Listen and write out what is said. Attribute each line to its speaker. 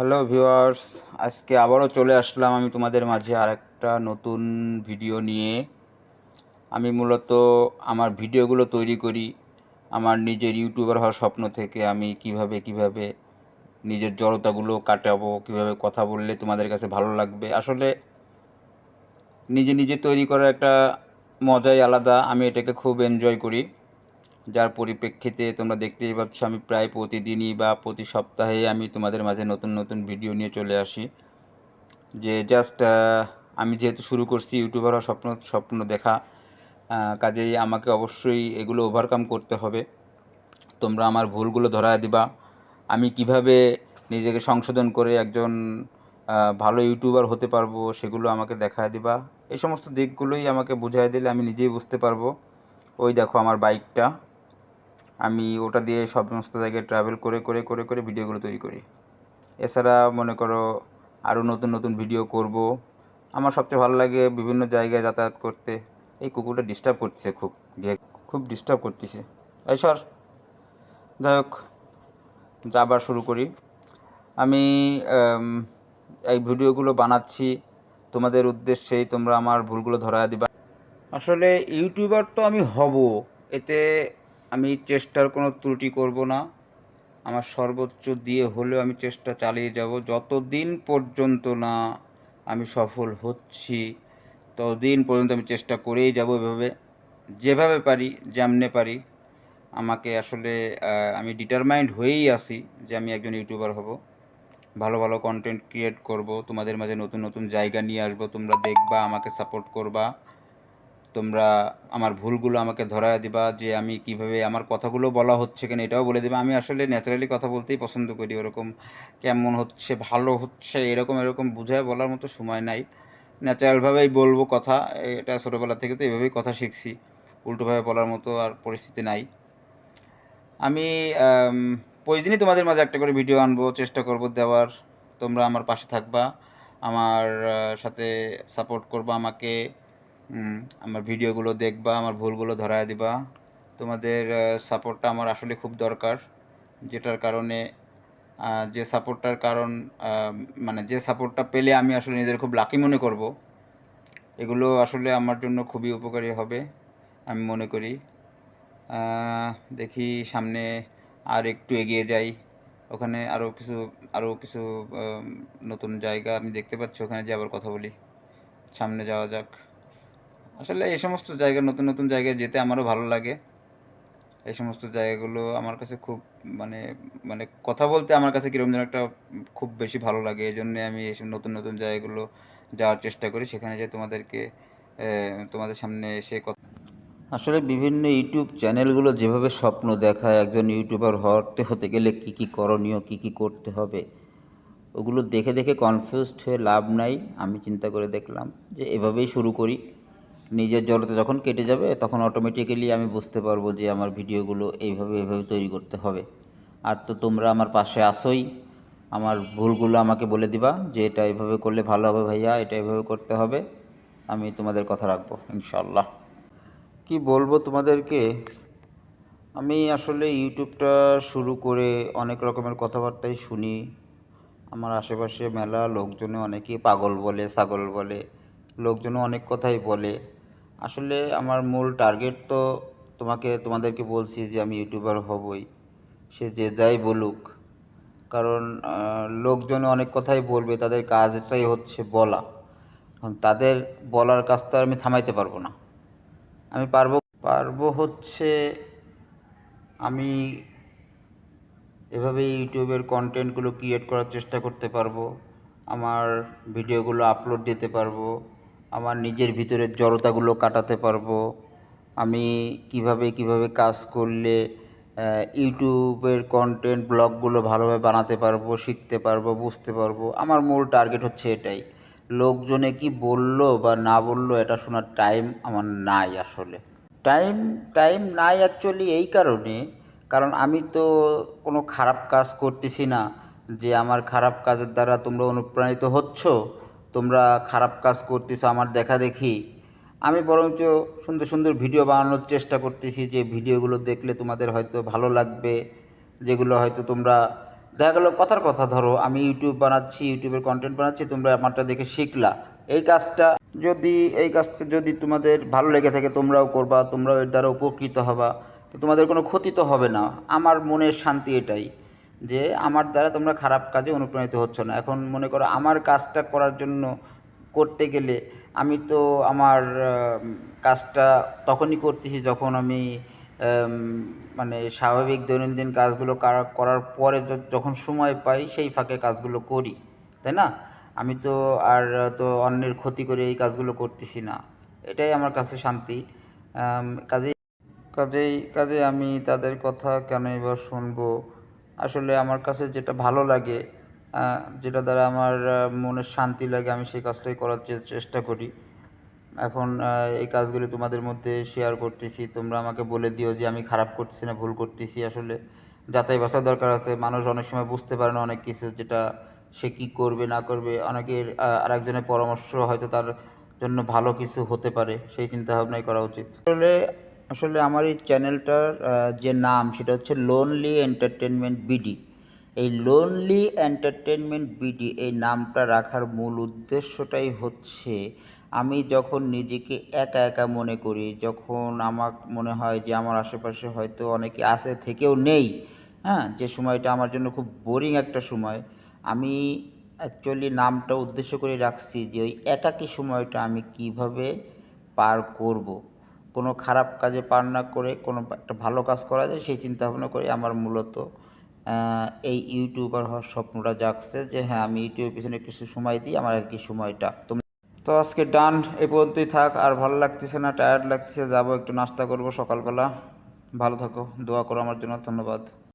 Speaker 1: Hello viewers আজকে আবারও চলে আসলাম আমি তোমাদের মাঝে আর একটা নতুন ভিডিও নিয়ে। আমি মূলত আমার ভিডিওগুলো তৈরি করি, আমার নিজের ইউটিউবার হওয়ার স্বপ্ন থেকে আমি কীভাবে কীভাবে নিজের জড়তাগুলো কাটাবো, কীভাবে কথা বললে তোমাদের কাছে ভালো লাগবে। আসলে নিজে নিজে তৈরি করা একটা মজাই আলাদা, আমি এটাকে খুব এনজয় করি। যার পরিপ্রেক্ষিতে তোমরা দেখতেই পাচ্ছ, আমি প্রায় প্রতিদিনই বা প্রতি সপ্তাহে আমি তোমাদের মাঝে নতুন নতুন ভিডিও নিয়ে চলে আসি। যে জাস্ট আমি যেহেতু শুরু করছি ইউটিউবার স্বপ্ন স্বপ্ন দেখা কাজেই আমাকে অবশ্যই এগুলো ওভারকাম করতে হবে। তোমরা আমার ভুলগুলো ধরায় দিবা। আমি কীভাবে নিজেকে সংশোধন করে একজন ভালো ইউটিউবার হতে পারব সেগুলো আমাকে দেখায় দিবা। এই সমস্ত দিকগুলোই আমাকে বুঝাই দিলে আমি নিজেই বুঝতে পারব। ওই দেখো আমার বাইকটা আমি ওটা দিয়ে সমস্ত জায়গায় ট্রাভেল করে করে করে করে ভিডিওগুলো তৈরি করি। এছাড়া মনে করো আরও নতুন নতুন ভিডিও করব। আমার সবচেয়ে ভালো লাগে বিভিন্ন জায়গায় যাতায়াত করতে। এই কুকুরটা ডিস্টার্ব করতেছে খুব যে খুব ডিস্টার্ব করতেছে। এই সর, যাই হোক, যাবার শুরু করি। আমি এই ভিডিওগুলো বানাচ্ছি। তোমাদের উদ্দেশ্যেই তোমরা আমার ভুলগুলো ধরা দিবা। আসলে ইউটিউবার তো আমি হব। এতে আমি চেষ্টার কোনো ত্রুটি করব না। আমার সর্বোচ্চ দিয়ে হলেও আমি চেষ্টা চালিয়ে যাব। যতদিন পর্যন্ত না আমি সফল হচ্ছি, ততদিন পর্যন্ত আমি চেষ্টা করেই যাব এভাবে, যেভাবে পারি, যেমনে পারি। আমাকে আসলে আমি ডিটারমাইন্ড হয়েই আসি যে আমি একজন ইউটিউবার হব। ভালো ভালো কন্টেন্ট ক্রিয়েট করব। তোমাদের মাঝে নতুন নতুন জায়গা নিয়ে আসব। তোমরা দেখবা, আমাকে সাপোর্ট করবা। তোমরা আমার ভুলগুলো আমাকে ধরায় দিবা, যে আমি কীভাবে আমার কথাগুলো বলা হচ্ছে কেন এটাও বলে দেবে। আমি আসলে ন্যাচারালি কথা বলতেই পছন্দ করি, ওরকম কেমন হচ্ছে, ভালো হচ্ছে, এরকম এরকম বুঝায় বলার মতো সময় নাই। ন্যাচারালভাবেই বলব কথা, এটা ছোটোবেলা থেকে তো এভাবেই কথা শিখছি, উল্টোভাবে বলার মতো আর পরিস্থিতি নাই। আমি প্রতিদিনই তোমাদের মাঝে একটা করে ভিডিও আনব, চেষ্টা করব দেওয়ার। তোমরা আমার পাশে থাকবা, আমার সাথে সাপোর্ট করবা আমাকে। আমার ভিডিওগুলো দেখবা, আমার ভুলগুলো ধরায় দিবা। তোমাদের সাপোর্টটা আমার আসলে খুব দরকার, যেটার কারণে যে সাপোর্টটার কারণ মানে যে সাপোর্টটা পেলে আমি আসলে নিজের খুব লাকি মনে করব। এগুলো আসলে আমার জন্য খুবই উপকারী হবে, আমি মনে করি। দেখি সামনে আর একটু এগিয়ে যাই। ওখানে আরও কিছু আরও কিছু নতুন জায়গা আমি দেখতে পাচ্ছি, ওখানে যে আবার কথা বলি। সামনে যাওয়া যাক। আসলে এই সমস্ত জায়গা নতুন নতুন জায়গায় যেতে আমারও ভালো লাগে। এই সমস্ত জায়গাগুলো আমার কাছে খুব মানে মানে কথা বলতে আমার কাছে কীরকম যেন একটা খুব বেশি ভালো লাগে। এই জন্যে আমি এইসব নতুন নতুন জায়গাগুলো যাওয়ার চেষ্টা করি। সেখানে যে তোমাদেরকে তোমাদের সামনে এসে কথা আসলে বিভিন্ন ইউটিউব চ্যানেলগুলো যেভাবে স্বপ্ন দেখায়, একজন ইউটিউবার হতে হতে গেলে কী কী করণীয়, কী কী করতে হবে, ওগুলো দেখে দেখে কনফিউজড হয়ে লাভ নাই, আমি চিন্তা করে দেখলাম যে এভাবেই শুরু করি। নিজের জড়তা যখন কেটে যাবে, তখন অটোমেটিক্যালি আমি বুঝতে পারব যে আমার ভিডিওগুলো এইভাবে এইভাবে তৈরি করতে হবে। আর তো তোমরা আমার পাশে আসোই। আমার ভুলগুলো আমাকে বলে দিবা যে এটা এভাবে করলে ভালো হবে ভাইয়া, এটা এভাবে করতে হবে। আমি তোমাদের কথা রাখব ইনশাল্লাহ কি বলব তোমাদেরকে? আমি আসলে ইউটিউবটা শুরু করে অনেক রকমের কথাবার্তাই শুনি। আমার আশেপাশে মেলা লোকজনে অনেকেই পাগল বলে, ছাগল বলে, লোকজনও অনেক কথাই বলে। আসলে আমার মূল টার্গেট তো তোমাকে, তোমাদেরকে বলছি যে আমি ইউটিউবার হবই। সে যে যাই বলুক। কারণ লোকজনে অনেক কথাই বলবে, তাদের কাজটাই হচ্ছে বলা। এখন তাদের বলার কাজ কাজটা আমি থামাইতে পারব না। আমি পারব পারব হচ্ছে আমি এভাবে ইউটিউবের কন্টেন্টগুলো ক্রিয়েট করার চেষ্টা করতে পারব। আমার ভিডিওগুলো আপলোড দিতে পারব। আমার নিজের ভিতরের জড়তাগুলো কাটাতে পারব। আমি কীভাবে কীভাবে কাজ করলে ইউটিউবের কন্টেন্ট ব্লগগুলো ভালোভাবে বানাতে পারব, শিখতে পারব, বুঝতে পারব, আমার মূল টার্গেট হচ্ছে এটাই। লোকজনে কি বলল বা না বলল, এটা শোনার টাইম আমার নাই আসলে। টাইম টাইম নাই অ্যাকচুয়ালি এই কারণে, কারণ আমি তো কোনো খারাপ কাজ করতেছি না, যে আমার খারাপ কাজের দ্বারা তোমরা অনুপ্রাণিত হচ্ছ তোমরা খারাপ কাজ করতেছো আমার দেখা দেখি। আমি বরঞ্চ সুন্দর সুন্দর ভিডিও বানানোর চেষ্টা করতেছি, যে ভিডিওগুলো দেখলে তোমাদের হয়তো ভালো লাগবে, যেগুলো হয়তো তোমরা দেখা গেলো কথার কথা ধরো, আমি ইউটিউব বানাচ্ছি ইউটিউবের কন্টেন্ট বানাচ্ছি, তোমরা আমারটা দেখে শিখলা। এই কাজটা যদি, এই কাজটা যদি তোমাদের ভালো লেগে থাকে, তোমরাও করবা, তোমরাও এর দ্বারা উপকৃত হবা, তোমাদের কোনো ক্ষতি তো হবে না। আমার মনের শান্তি এটাই। যে আমার দ্বারা তোমরা খারাপ কাজে অনুপ্রাণিত হচ্ছ না। এখন মনে করো আমার কাজটা করার জন্য করতে গেলে আমি তো আমার কাজটা তখনই করতেছি যখন আমি মানে স্বাভাবিক দৈনন্দিন কাজগুলো কারা- করার পরে যখন সময় পাই সেই ফাঁকে কাজগুলো করি, তাই না? আমি তো আর তো অন্যের ক্ষতি করে এই কাজগুলো করতেছি না। এটাই আমার কাছে শান্তি। কাজেই কাজেই কাজে আমি তাদের কথা কেনই বা শুনব? আসলে আমার কাছে যেটা ভালো লাগে যেটা দ্বারা আমার মনের শান্তি লাগে, আমি সেই কাজটাই করার চেষ্টা করি। এখন এই কাজগুলি তোমাদের মধ্যে শেয়ার করতেছি, তোমরা আমাকে বলে দিও যে আমি খারাপ করতেছি না, ভুল করতেছি। আসলে যাচাই বাছার দরকার আছে, মানুষ অনেক সময় বুঝতে পারে না অনেক কিছু, যেটা সে কী করবে, না করবে। অনেকের আরেকজনের পরামর্শ হয়তো তার জন্য ভালো কিছু হতে পারে, সেই চিন্তাভাবনাই করা উচিত। আসলে আসলে আমার এই চ্যানেলটার যে নাম সেটা হচ্ছে লোনলি এন্টারটেনমেন্ট বিডি এই লোনলি এন্টারটেনমেন্ট বিডি এই নামটা রাখার মূল উদ্দেশ্যটাই হচ্ছে, আমি যখন নিজেকে একা একা মনে করি, যখন আমার মনে হয় যে আমার আশেপাশে হয়তো অনেকে আছে থেকেও নেই হ্যাঁ যে সময়টা আমার জন্য খুব বোরিং একটা সময়, আমি অ্যাকচুয়ালি নামটা উদ্দেশ্য করে রাখছি যে ওই একাকী সময়টা আমি কীভাবে পার করব। কোনো খারাপ কাজে পার না করে কোনো একটা ভালো কাজ করা যায়, সেই চিন্তাভাবনা করে আমার মূলত এই ইউটিউবার হওয়ার স্বপ্নটা জাগছে যে হ্যাঁ আমি ইউটিউবের পিছনে কিছু সময় দিই, আমার আর কি সময়টা। তুমি তো আজকে ডান, এ পর্যন্তই থাক। আর ভালো লাগতেছে না টায়ার্ড লাগতেছে, যাব একটু নাস্তা করব সকালবেলা। ভালো থাকো, দোয়া করো আমার জন্য, ধন্যবাদ।